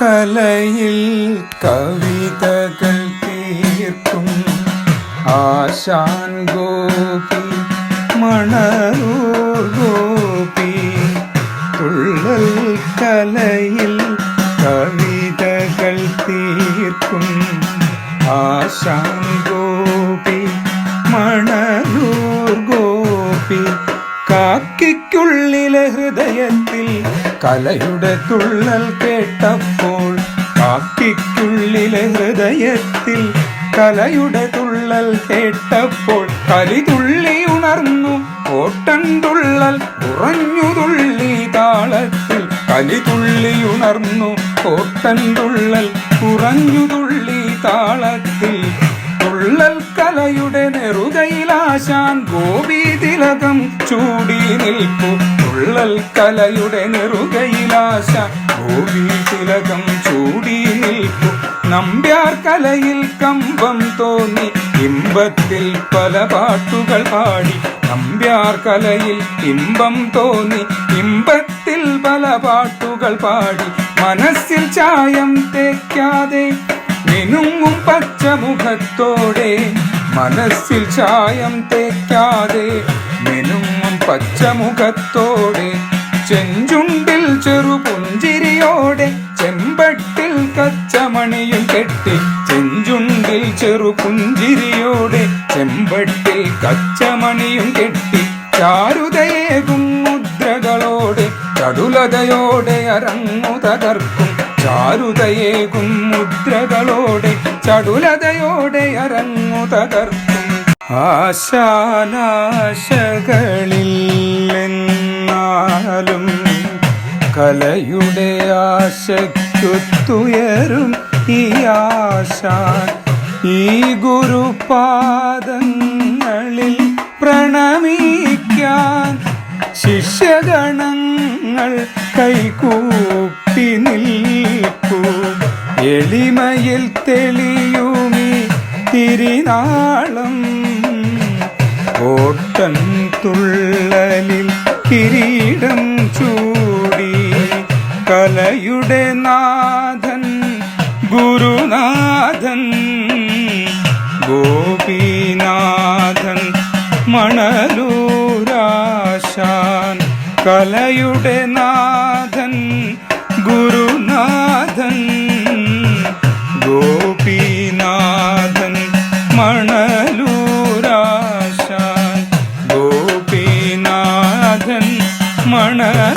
കലയിൽ കവിതകൾ തീർക്കും. ആശാൻ ഗോപി മണറൂർ ഗോപി തുള്ളൽ കലയിൽ കവിതകൾ തീർക്കും. ആശാൻ ഗോപി മണലൂർ ഗോപി കാക്കിക്കുള്ളിലെ ഹൃദയത്തിൽ കലയുടെ തുള്ളൽ കേട്ടപ്പോൾ കാക്കിക്കുള്ളിലെ ഹൃദയത്തിൽ കലയുടെ തുള്ളൽ കേട്ടപ്പോൾ കലി തുള്ളി ഉണർന്നു. ഓട്ടൻ തുള്ളൽ ഉറഞ്ഞു തുള്ളി താളത്തിൽ കലി തുള്ളി ഉണർന്നു. ഓട്ടൻ തുള്ളൽ ഉറഞ്ഞു തുള്ളി താളത്തിൽ തുള്ളൽ കലയുടെ നെറുകയിലാശാൻ ഗോപി തിലകം ചൂടി നിൽപ്പു. തുള്ളൽ കലയുടെ നെറുകയിലാശ ഭൂമി തിലകം ചൂടി നിൽപ്പു നമ്പ്യാർ കലയിൽ കമ്പം തോന്നി ഇമ്പത്തിൽ പല പാട്ടുകൾ പാടി. നമ്പ്യാർ കലയിൽ ഇമ്പം തോന്നി ഇമ്പത്തിൽ പല പാട്ടുകൾ പാടി. മനസ്സിൽ ചായം തേക്കാതെ മിനുങ്ങും പച്ചമുഖത്തോടെ. മനസ്സിൽ ചായം തേക്കാതെ മിനുങ്ങും പച്ചമുഖത്തോടെ ചെഞ്ചുണ്ടിൽ ചെറുപുഞ്ചിരിയോടെ ചെമ്പട്ടിൽ കച്ചമണിയും കെട്ടി ചെഞ്ചുണ്ടിൽ ചെറുപുഞ്ചിരിയോടെ ചെമ്പട്ടിൽ കച്ചമണിയും കെട്ടി ചാരുതയേകും മുദ്രകളോടെ ചടുലതയോടെ അരങ്ങു തകർക്കും ചാരുതയേകും മുദ്രകളോടെ ചടുലതയോടെ അരങ്ങു തകർക്കും. ആശാനാശകളില്ലെന്നാലും കലയുടെ ആശയ്ക്കൊത്തുയരും ഈ ആശാൻ. ഈ ഗുരുപാദങ്ങളിൽ പ്രണമിക്കാൻ ശിഷ്യഗണങ്ങൾ കൈകൂപ്പി നിൽക്കൂ എളിമയിൽ തെളിയുമി തിരിനാളം തുള്ളലിൽ കിരീടം ചൂടി കലയുടെ നാഥൻ ഗുരുനാഥൻ ഗോപീനാഥൻ മണലൂരാശാൻ കലയുടെ നാഥൻ ഗുരുനാഥൻ മണലൂരാശാൻ